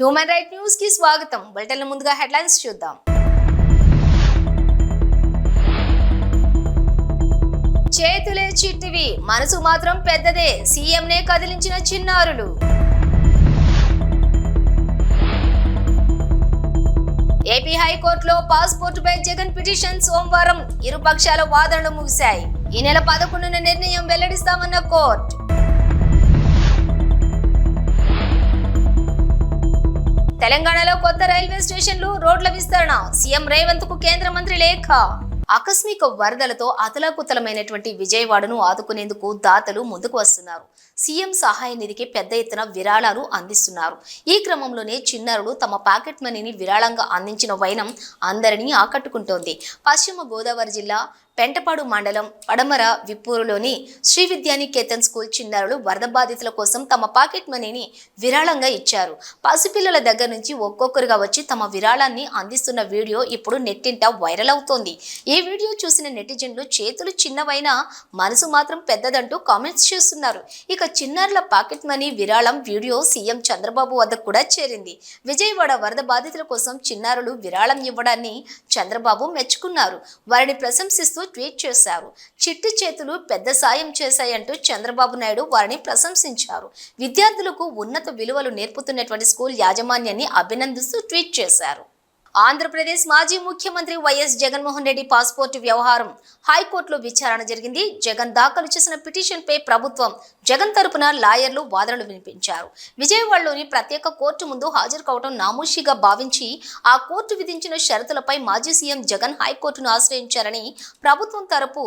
Human right న్యూస్కి స్వాగతం. Bulletin ముందుగా హెడ్లైన్స్ చూద్దాం. చేతులే చిట్టివి మనసు మాత్రం పెద్దదే సీఎంనే కదిలించిన చిన్నారులు. ఏపీ హైకోర్టులో పాస్పోర్ట్ పై జగన్ పిటిషన్ సోమవారం ఇరు పక్షాల వాదనలు ముగిశాయి. ఈ నెల పదకొండున నిర్ణయం వెల్లడిస్తామన్న కోర్టు. తెలంగాణలో కొత్త రైల్వే స్టేషన్లు రోడ్ల విస్తరణ సీఎం రేవంత్కు కేంద్ర మంత్రి లేఖ. ఆకస్మిక వరదలతో అతలాకుతలమైనటువంటి విజయవాడను ఆదుకునేందుకు దాతలు ముందుకు వస్తున్నారు. సీఎం సహాయ నిధికి పెద్ద ఎత్తున విరాళాలు అందిస్తున్నారు. ఈ క్రమంలోనే చిన్నారులు తమ పాకెట్ మనీని విరాళంగా అందించిన వైనం అందరినీ ఆకట్టుకుంటోంది. పశ్చిమ గోదావరి జిల్లా పెంటపాడు మండలం పడమర విప్పూరులోని శ్రీ విద్యానికేతన్ స్కూల్ చిన్నారులు వరద బాధితుల కోసం తమ పాకెట్ మనీని విరాళంగా ఇచ్చారు. పసిపిల్లల దగ్గర నుంచి ఒక్కొక్కరుగా వచ్చి తమ విరాళాన్ని అందిస్తున్న వీడియో ఇప్పుడు నెట్టింట వైరల్ అవుతోంది. ఈ వీడియో చూసిన నెటిజన్లు చేతులు చిన్నవైనా మనసు మాత్రం పెద్దదంటూ కామెంట్స్ చేస్తున్నారు. ఇక చిన్నారుల పాకెట్ మనీ విరాళం వీడియో సీఎం చంద్రబాబు వద్ద కూడా చేరింది. విజయవాడ వరద బాధితుల కోసం చిన్నారులు విరాళం ఇవ్వడాన్ని చంద్రబాబు మెచ్చుకున్నారు. వారిని ప్రశంసిస్తూ ట్వీట్ చేశారు. చిట్టి చేతులు పెద్ద సాయం చేశాయంటూ చంద్రబాబు నాయుడు వారిని ప్రశంసించారు. విద్యార్థులకు ఉన్నత విలువలు నేర్పుతున్నటువంటి స్కూల్ యాజమాన్యాన్ని అభినందిస్తూ ట్వీట్ చేశారు. ఆంధ్రప్రదేశ్ మాజీ ముఖ్యమంత్రి వైఎస్ జగన్మోహన్ రెడ్డి పాస్పోర్ట్ వ్యవహారం హైకోర్టులో విచారణ జరిగింది. జగన్ దాఖలు చేసిన పిటిషన్పై ప్రభుత్వం జగన్ తరపున లాయర్లు వాదనలు వినిపించారు. విజయవాడలోని ప్రత్యేక కోర్టు ముందు హాజరు కావడం నామూషిగా భావించి ఆ కోర్టు విధించిన షరతులపై మాజీ సీఎం జగన్ హైకోర్టును ఆశ్రయించారని ప్రభుత్వం తరపు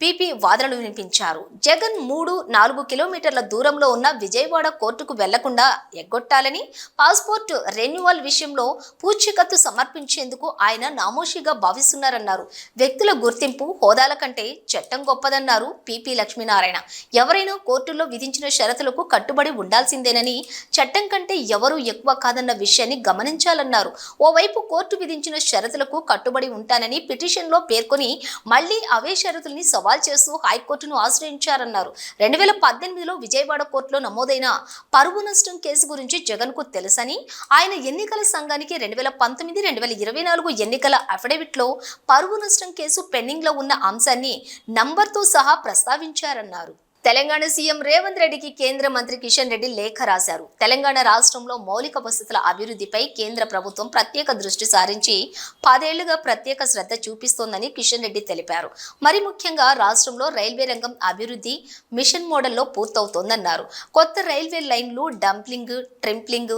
పీపీ వాదనలు వినిపించారు. జగన్ మూడు నాలుగు కిలోమీటర్ల దూరంలో ఉన్న విజయవాడ కోర్టుకు వెళ్ళకుండా ఎగ్గొట్టాలని పాస్పోర్ట్ రెన్యువల్ విషయంలో పూచీకత్తు సమర్పించేందుకు ఆయన నామోషిగా భావిస్తున్నారన్నారు. వ్యక్తుల గుర్తింపు హోదాల కంటే చట్టం గొప్పదన్నారు పీపీ లక్ష్మీనారాయణ. ఎవరైనా కోర్టుల్లో విధించిన షరతులకు కట్టుబడి ఉండాల్సిందేనని చట్టం కంటే ఎవరూ ఎక్కువ కాదన్న విషయాన్ని గమనించాలన్నారు. ఓవైపు కోర్టు విధించిన షరతులకు కట్టుబడి ఉంటానని పిటిషన్లో పేర్కొని మళ్ళీ అవే షరతుల్ని సవాల్ చేస్తూ హైకోర్టును ఆశ్రయించారన్నారు. రెండు వేల పద్దెనిమిదిలో విజయవాడ కోర్టులో నమోదైన పరువు నష్టం కేసు గురించి జగన్కు తెలుసని ఆయన ఎన్నికల సంఘానికి రెండు వేల పంతొమ్మిది రెండు వేల ఇరవై నాలుగు ఎన్నికల అఫిడవిట్లో పరువు నష్టం కేసు పెండింగ్లో ఉన్న అంశాన్ని నంబర్తో సహా ప్రస్తావించారన్నారు. తెలంగాణ సీఎం రేవంత్ రెడ్డికి కేంద్ర మంత్రి కిషన్ రెడ్డి లేఖ రాశారు. తెలంగాణ రాష్ట్రంలో మౌలిక వసతుల అభివృద్ధిపై కేంద్ర ప్రభుత్వం ప్రత్యేక దృష్టి సారించి పదేళ్ళుగా ప్రత్యేక శ్రద్ధ చూపిస్తోందని కిషన్ రెడ్డి తెలిపారు. మరి ముఖ్యంగా రాష్ట్రంలో రైల్వే రంగం అభివృద్ధి మిషన్ మోడల్లో పూర్తవుతోందన్నారు. కొత్త రైల్వే లైన్లు డంప్లింగ్ ట్రింప్లింగ్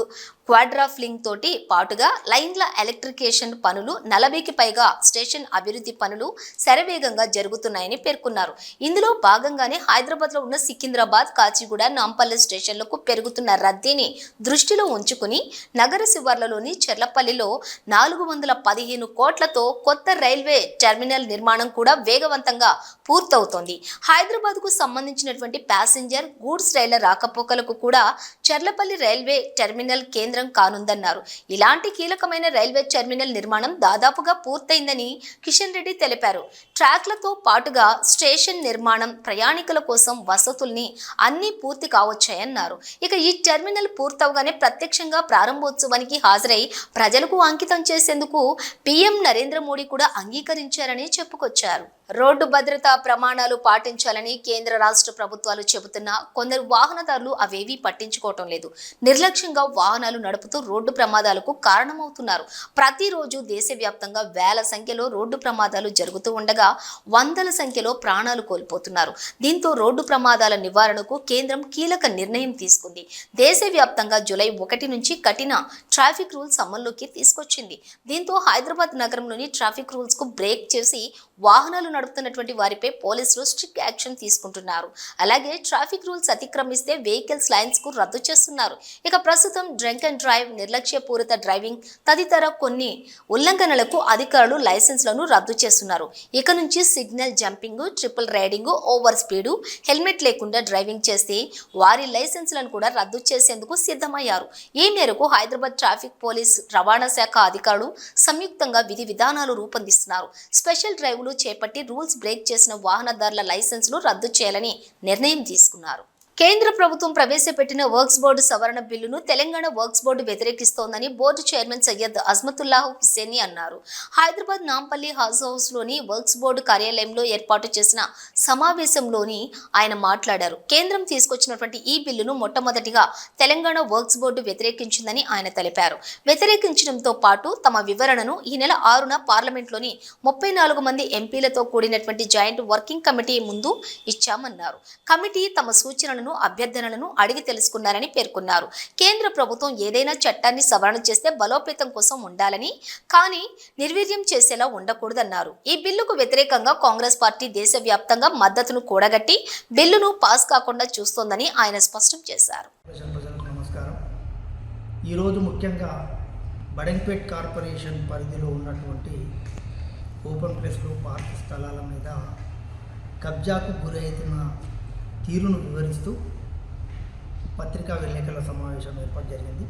క్వాడ్రాఫ్లింగ్ తోటి పాటుగా లైన్ల ఎలక్ట్రికేషన్ పనులు నలభైకి పైగా స్టేషన్ అభివృద్ధి పనులు శరవేగంగా జరుగుతున్నాయని పేర్కొన్నారు. ఇందులో భాగంగానే హైదరాబాద్లో ఉన్న సికింద్రాబాద్ కాచిగూడ నాంపల్లి స్టేషన్లకు పెరుగుతున్న రద్దీని దృష్టిలో ఉంచుకుని నగర శివార్లలోని చెర్లపల్లిలో నాలుగు వందల పదిహేను కోట్లతో కొత్త రైల్వే టెర్మినల్ నిర్మాణం కూడా వేగవంతంగా పూర్తవుతోంది. హైదరాబాద్కు సంబంధించినటువంటి ప్యాసింజర్ గూడ్స్ రైళ్ళ రాకపోకలకు కూడా చెర్లపల్లి రైల్వే టెర్మినల్ కేంద్రం కానుందన్నారు. ఇలాంటి కీలకమైన రైల్వే టెర్మినల్ నిర్మాణం దాదాపుగా పూర్తయిందని కిషన్ రెడ్డి తెలిపారు. ట్రాక్లతో పాటుగా స్టేషన్ నిర్మాణం ప్రయాణికుల కోసం వసతుల్ని అన్నీ పూర్తి కావచ్చాయన్నారు. ఇక ఈ టెర్మినల్ పూర్తవగానే ప్రత్యక్షంగా ప్రారంభోత్సవానికి హాజరై ప్రజలకు అంకితం చేసేందుకు పీఎం నరేంద్ర మోడీ కూడా అంగీకరించారని చెప్పుకొచ్చారు. రోడ్డు భద్రతా ప్రమాణాలు పాటించాలని కేంద్ర రాష్ట్ర ప్రభుత్వాలు చెబుతున్నా కొందరు వాహనదారులు అవేవీ పట్టించుకోవటం లేదు. నిర్లక్ష్యంగా వాహనాలు నడుపుతూ రోడ్డు ప్రమాదాలకు కారణమవుతున్నారు. ప్రతిరోజు దేశవ్యాప్తంగా వేల సంఖ్యలో రోడ్డు ప్రమాదాలు జరుగుతూ ఉండగా వందల సంఖ్యలో ప్రాణాలు కోల్పోతున్నారు. దీంతో రోడ్డు ప్రమాదాల నివారణకు కేంద్రం కీలక నిర్ణయం తీసుకుంది. దేశవ్యాప్తంగా జూలై ఒకటి నుంచి కఠిన ట్రాఫిక్ రూల్స్ అమల్లోకి తీసుకొచ్చింది. దీంతో హైదరాబాద్ నగరంలోని ట్రాఫిక్ రూల్స్కు బ్రేక్ చేసి వాహనాలు నడుపుతున్నటువంటి వారిపై పోలీసులు స్ట్రిక్ట్ యాక్షన్ తీసుకుంటున్నారు. అలాగే ట్రాఫిక్ రూల్స్ అతిక్రమిస్తే వెహికల్స్ లైన్స్కు రద్దు చేస్తున్నారు. ఇక ప్రస్తుతం డ్రంక్ అండ్ డ్రైవ్ నిర్లక్ష్యపూరిత డ్రైవింగ్ తదితర కొన్ని ఉల్లంఘనలకు అధికారులు లైసెన్స్లను రద్దు చేస్తున్నారు. ఇక నుంచి signal jumping triple riding over speed helmet లేకుండా డ్రైవింగ్ చేస్తే వారి లైసెన్స్లను కూడా రద్దు చేసేందుకు సిద్ధమయ్యారు. ఈ మేరకు హైదరాబాద్ ట్రాఫిక్ పోలీస్ రవాణా శాఖ అధికారులు సంయుక్తంగా విధి విధానాలు రూపొందిస్తున్నారు. స్పెషల్ డ్రైవ్లు చేపట్టి రూల్స్ బ్రేక్ చేసిన వాహనదారుల లైసెన్సులు రద్దు చేయాలని నిర్ణయం తీసుకున్నారు. కేంద్ర ప్రభుత్వం ప్రవేశపెట్టిన వర్క్స్ బోర్డు సవరణ బిల్లును తెలంగాణ వర్క్స్ బోర్డు వ్యతిరేకిస్తోందని బోర్డు చైర్మన్ సయ్యద్ అజ్మతుల్లాహ్ హుస్సేని అన్నారు. హైదరాబాద్ నాంపల్లి హౌస్ హౌస్లోని వర్క్స్ బోర్డు కార్యాలయంలో ఏర్పాటు చేసిన సమావేశంలోని ఆయన మాట్లాడారు. కేంద్రం తీసుకొచ్చినటువంటి ఈ బిల్లును మొట్టమొదటిగా తెలంగాణ వర్క్స్ బోర్డు వ్యతిరేకించిందని ఆయన తెలిపారు. వ్యతిరేకించడంతో పాటు తమ వివరణను ఈ నెల ఆరున పార్లమెంట్లోని ముప్పై నాలుగు మంది ఎంపీలతో కూడినటువంటి జాయింట్ వర్కింగ్ కమిటీ ముందు ఇచ్చామన్నారు. కమిటీ తమ సూచనలను అభ్యర్థనలను అడిగి తెలుసుకున్నారని పేర్కొన్నారు. కేంద్ర ప్రభుత్వం ఏదైనా చట్టాన్ని సవరణ చేస్తే బలోపేతం కోసం ఉండాలని కానీ నిర్వీర్యం చేసేలా ఉండకూడదన్నారు. ఈ బిల్లుకు వ్యతిరేకంగా కాంగ్రెస్ పార్టీ దేశవ్యాప్తంగా మద్దతును కూడగట్టి బిల్లును పాస్ కాకుండా చూస్తోందని ఆయన స్పష్టం చేశారు. ఈరోజు ముఖ్యంగా బడెన్పేట్ కార్పొరేషన్ పరిధిలో ఉన్నటువంటి ఓపెన్ ప్లేస్లో పార్క్ స్థలాల మీద కబ్జాకు గురైతున్న తీరును వివరిస్తూ పత్రికా విలేకరుల సమావేశం ఏర్పాటు జరిగింది.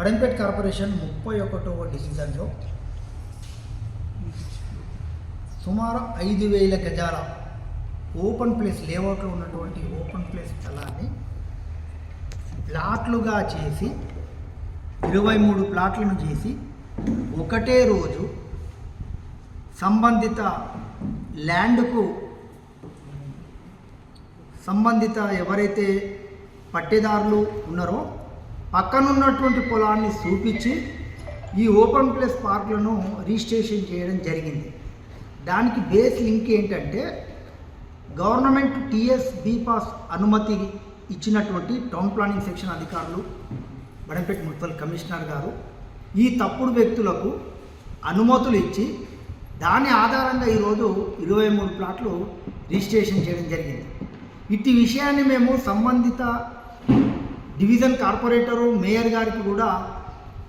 అడంపేట్ కార్పొరేషన్ ముప్పై ఒకటవ డిసిజన్లో సుమారు ఐదు వేల గజాల ఓపెన్ ప్లేస్ లేఅవుట్లో ఉన్నటువంటి ఓపెన్ ప్లేస్ స్థలాన్ని ప్లాట్లుగా చేసి ఇరవై మూడు ప్లాట్లను చేసి ఒకటే రోజు సంబంధిత ల్యాండ్కు సంబంధిత ఎవరైతే పట్టేదారులు ఉన్నారో పక్కనున్నటువంటి పొలాన్ని చూపించి ఈ ఓపెన్ ప్లేస్ పార్కులను రిజిస్ట్రేషన్ చేయడం జరిగింది. దానికి బేస్ లింక్ ఏంటంటే గవర్నమెంట్ టిఎస్ బీపాస్ అనుమతి ఇచ్చినటువంటి టౌన్ ప్లానింగ్ సెక్షన్ అధికారులు బడంపేట మున్సిపల్ కమిషనర్ గారు ఈ తప్పుడు వ్యక్తులకు అనుమతులు ఇచ్చి దాని ఆధారంగా ఈరోజు ఇరవై మూడు ప్లాట్లు రిజిస్ట్రేషన్ చేయడం జరిగింది. ఇట్టి విషయాన్ని మేము సంబంధిత డివిజన్ కార్పొరేటరు మేయర్ గారికి కూడా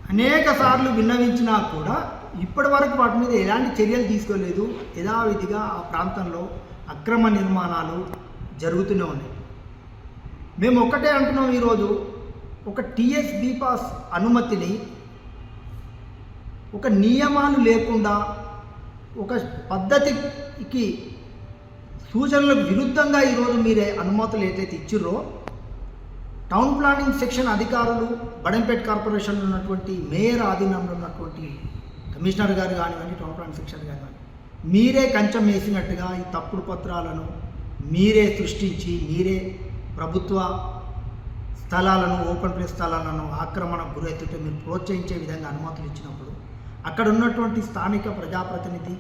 అనేక సార్లు విన్నవించినా కూడా ఇప్పటి వరకు వాటి మీద ఎలాంటి చర్యలు తీసుకోలేదు. యథావిధిగా ఆ ప్రాంతంలో అక్రమ నిర్మాణాలు జరుగుతూనే ఉన్నాయి. మేము ఒక్కటే అంటున్నాం ఈరోజు ఒక టీఎస్ బీపాస్ అనుమతిని ఒక నియమాలు లేకుండా ఒక పద్ధతికి సూచనలకు విరుద్ధంగా ఈరోజు మీరే అనుమతులు ఏదైతే ఇచ్చిర్రో టౌన్ ప్లానింగ్ సెక్షన్ అధికారులు బడంపేట్ కార్పొరేషన్ ఉన్నటువంటి మేయర్ ఆధీనంలో ఉన్నటువంటి కమిషనర్ గారు కానివ్వండి టౌన్ ప్లానింగ్ సెక్షన్ కానివ్వండి మీరే కంచం వేసినట్టుగా ఈ తప్పుడు పత్రాలను మీరే సృష్టించి మీరే ప్రభుత్వ స్థలాలను ఓపెన్ ప్లేస్ స్థలాలను ఆక్రమణకు గురవుతుంటే మీరు ప్రోత్సహించే విధంగా అనుమతులు ఇచ్చినప్పుడు అక్కడ ఉన్నటువంటి స్థానిక ప్రజాప్రతినిధి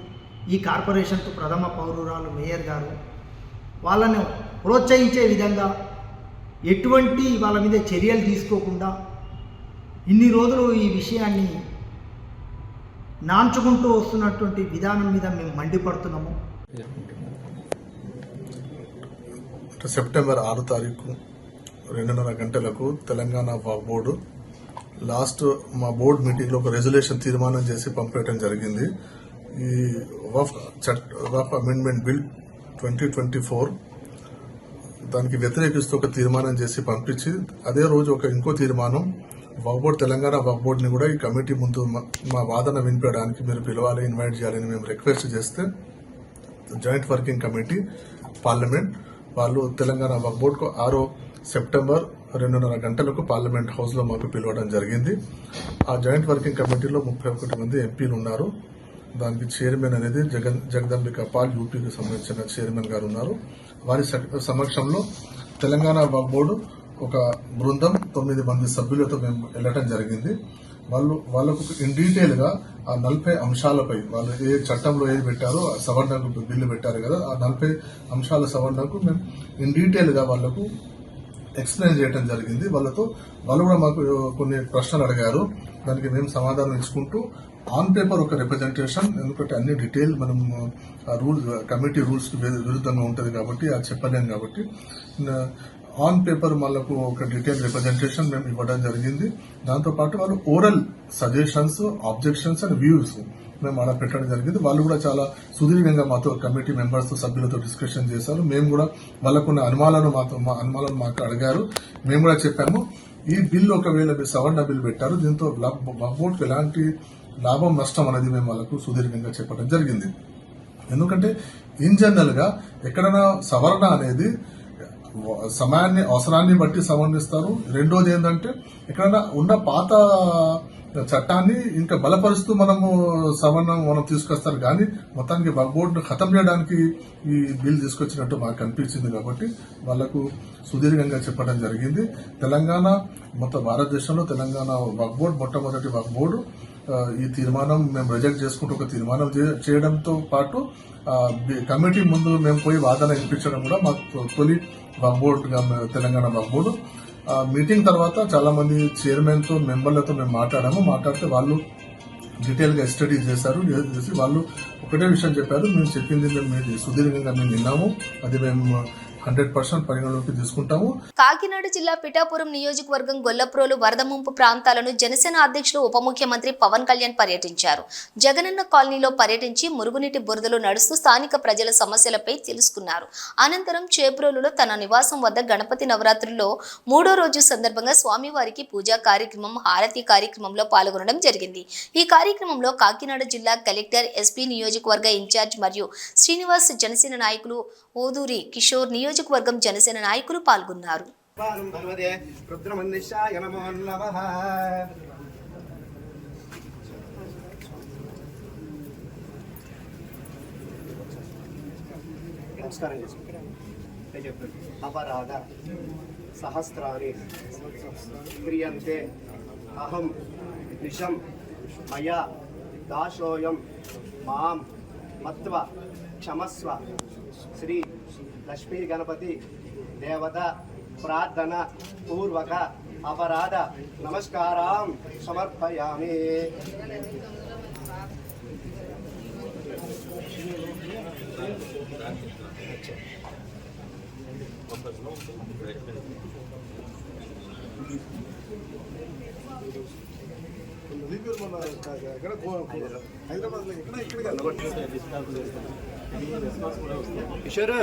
ఈ కార్పొరేషన్కు ప్రథమ పౌరురాలు మేయర్ గారు. వాళ్ళను ప్రోత్సహించే విధంగా ఎటువంటి వాళ్ళ మీద చర్యలు తీసుకోకుండా ఇన్ని రోజులు ఈ విషయాన్ని నాంచుకుంటూ వస్తున్నటువంటి విధానం మీద మేము మండిపడుతున్నాము. సెప్టెంబర్ ఆరు తారీఖు రెండున్నర గంటలకు తెలంగాణ బోర్డు లాస్ట్ మా బోర్డు మీటింగ్లో ఒక రెజల్యూషన్ తీర్మానం చేసి పంపేయడం జరిగింది. ఈ వఫ్ చట్ Waqf amendment bill twenty twenty four దానికి వ్యతిరేకిస్తూ ఒక తీర్మానం చేసి పంపించి అదే రోజు ఒక ఇంకో తీర్మానం వక్ఫ్ బోర్డ్ తెలంగాణ వక్ఫ్ బోర్డ్ని కూడా ఈ కమిటీ ముందు మా- మా వాదన వినిపించడానికి మీరు పిలవాలి ఇన్వైట్ చేయాలని మేము రిక్వెస్ట్ చేస్తే జాయింట్ వర్కింగ్ కమిటీ పార్లమెంట్ వాళ్ళు తెలంగాణ వక్ఫ్ బోర్డ్కు ఆరో సెప్టెంబర్ రెండున్నర గంటలకు పార్లమెంట్ హౌస్లో మాకు పిలవడం జరిగింది. ఆ జాయింట్ వర్కింగ్ కమిటీలో ముప్పై ఒకటి మంది ఎంపీలు ఉన్నారు. దానికి చైర్మన్ అనేది జగన్ జగదంబిక పాల్ యూపీకి సంబంధించిన చైర్మన్ గారు ఉన్నారు. వారి స- సమక్షంలో తెలంగాణ బోర్డు ఒక బృందం తొమ్మిది మంది సభ్యులతో మేము వెళ్ళటం జరిగింది. వాళ్ళు వాళ్ళకు ఇన్ డీటెయిల్గా ఆ నలభై అంశాలపై వాళ్ళు ఏ చట్టంలో ఏది పెట్టారో ఆ సవరణకు బిల్లు పెట్టారు కదా ఆ నలభై అంశాల సవరణకు మేము ఇన్ డీటెయిల్గా వాళ్ళకు ఎక్స్ప్లెయిన్ చేయడం జరిగింది. వాళ్ళతో వాళ్ళు కూడా మాకు కొన్ని ప్రశ్నలు అడిగారు. దానికి మేము సమాధానం ఇచ్చుకుంటూ ఆన్ పేపర్ ఒక రిప్రజెంటేషన్ ఎందుకంటే అన్ని డీటెయిల్ మనం ఆ కమిటీ రూల్స్ విరుద్ధంగా ఉంటుంది కాబట్టి అది చెప్పలేం కాబట్టి ఆన్ పేపర్ వాళ్ళకు ఒక డీటెయిల్ రిప్రజెంటేషన్ మేము ఇవ్వడం జరిగింది. దాంతో పాటు వాళ్ళు oral suggestions objections and views మేము అలా పెట్టడం జరిగింది. వాళ్ళు కూడా చాలా సుదీర్ఘంగా మాతో కమిటీ మెంబర్స్ సభ్యులతో డిస్కషన్ చేశారు. మేము కూడా వాళ్ళకున్న అనుమానాలను మాతో మా అనుమానాలు మాకు అడిగారు. మేము కూడా చెప్పాము ఈ బిల్ ఒకవేళ మీరు సవరణ బిల్ పెట్టారు దీంతో బోర్డుకు ఎలాంటి లాభం నష్టం అనేది మేము వాళ్ళకు సుదీర్ఘంగా చెప్పడం జరిగింది. ఎందుకంటే ఇన్ జనరల్గా ఎక్కడైనా సవరణ అనేది సమయాన్ని అవసరాన్ని బట్టి సవరణిస్తారు రెండోది ఏంటంటే ఎక్కడైనా ఉన్న పాత చట్టాన్ని ఇంకా బలపరుస్తూ మనము సవరణ మనం తీసుకొస్తారు. కానీ మొత్తానికి బోర్డును ఖతం చేయడానికి ఈ బిల్ తీసుకొచ్చినట్టు మాకు అనిపించింది కాబట్టి వాళ్ళకు సుదీర్ఘంగా చెప్పడం జరిగింది. తెలంగాణ మొత్తం భారతదేశంలో తెలంగాణ వక్ బోర్డు మొట్టమొదటి వక్ బోర్డు ఈ తీర్మానం మేము రిజెక్ట్ చేసుకుంటూ ఒక తీర్మానం చే- చేయడంతో పాటు కమిటీ ముందు మేము పోయి వాదన వినిపించడం కూడా మాకు తొలి వక్ బోర్డు తెలంగాణ బోర్డు ఆ, మీటింగ్ తర్వాత చాలా మంది మెంబర్లతో మేము మాట్లాడాము. మాట్లాడితే వాళ్ళు డీటెయిల్గా స్టడీ చేశారు. చేసి వాళ్ళు ఒకటే విషయం చెప్పారు. మేము చెప్పింది మేము సుదీర్ఘంగా మేము విన్నాము. అది మేము హండ్రెడ్ పర్సెంట్ పరిగణలోకి తీసుకుంటాము. కాకినాడ జిల్లా పిఠాపురం నియోజకవర్గం గొల్లప్రోలు వరద ముంపు ప్రాంతాలను జనసేన అధ్యక్షులు ఉప ముఖ్యమంత్రి పవన్ కళ్యాణ్ పర్యటించారు. జగనన్న కాలనీలో పర్యటించి మురుగునీటి బురదలో నడుస్తూ స్థానిక ప్రజల సమస్యలపై తెలుసుకున్నారు. అనంతరం చేప్రోలులో తన నివాసం వద్ద గణపతి నవరాత్రుల్లో మూడో రోజు సందర్భంగా స్వామివారికి పూజా కార్యక్రమం హారతి కార్యక్రమంలో పాల్గొనడం జరిగింది. ఈ కార్యక్రమంలో కాకినాడ జిల్లా కలెక్టర్ ఎస్పీ నియోజకవర్గ ఇన్ఛార్జ్ మరియు శ్రీనివాస్ జనసేన నాయకులు ఓదూరి కిషోర్ నియోజకవర్గం జనసేన నాయకులు పాల్గొన్నారు. నమస్కారం అపరాధ సహస్రాన్ని క్రియంతే అహం నిషం మయా దాశోయం మాం మత్వ క్షమస్వ శ్రీ लक्ष्मी गणपति देवता प्रार्थना पूर्वक अपराध नमस्कार समर्पयामी గణపతి దేవత ప్రార్థన పూర్వక అపరాధ నమస్కారం సమర్పయామి కిషోర్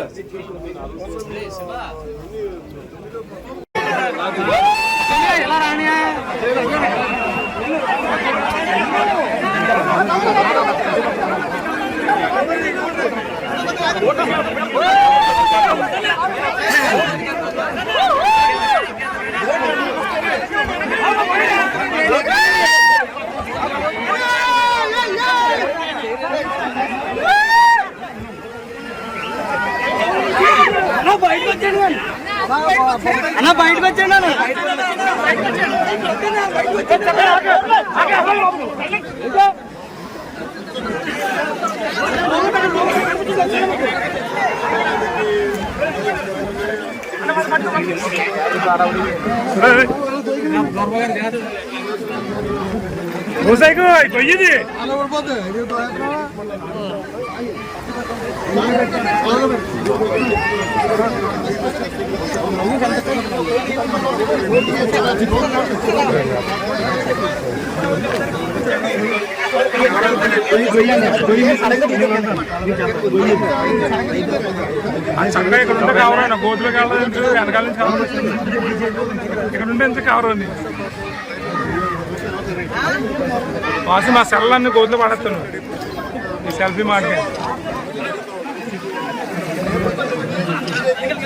అన్న బయటకు వచ్చాడు అన్న. మోసాయికు కొయ్యది. అది చక్కగా ఇక్కడ ఉంటే కవర్ అయినా గోతులోకి వెళ్ళాలి వెనకాల నుంచి కవర్. వచ్చింది ఇక్కడ ఉంటే ఎంత కవర్ వాసి మా సెల్ అన్ని గోతులు పడేస్తాను ఈ సెల్ఫీ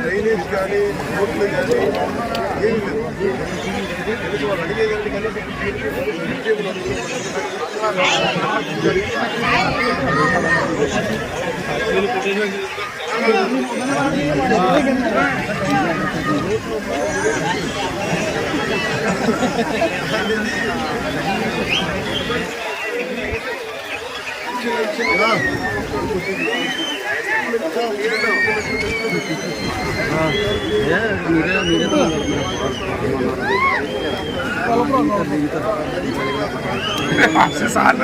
డ్రైనేజ్ కానీ రోడ్లు కానీ ఏమి లేదు వాళ్ళు అడిగేదంటే సార్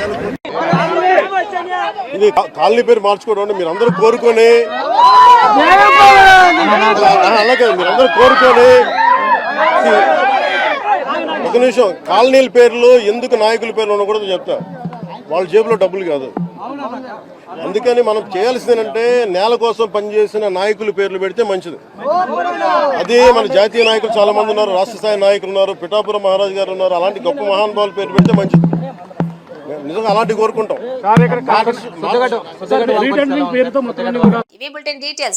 కానీ ఇది కాలనీ పేరు మార్చుకోవడం మీరు అందరూ కోరుకొని. అలాగే మీరు అందరూ కోరుకొని ఒక నిమిషం. కాలనీల పేర్లు ఎందుకు నాయకుల పేర్లు ఉండకూడదు చెప్తా. వాళ్ళ జేబులో డబ్బులు కాదు. అందుకని మనం చేయాల్సిందంటే నేల కోసం పనిచేసిన నాయకుల పేర్లు పెడితే మంచిది. అదే మన జాతీయ నాయకులు చాలా మంది ఉన్నారు రాష్ట్ర స్థాయి నాయకులు ఉన్నారు పిఠాపురం మహారాజు గారు ఉన్నారు అలాంటి గొప్ప మహానుభావుల పేర్లు పెడితే మంచిది. నిజంగా అలాంటివి కోరుకుంటాం. ఇవి బులెటిన్ డీటెయిల్స్.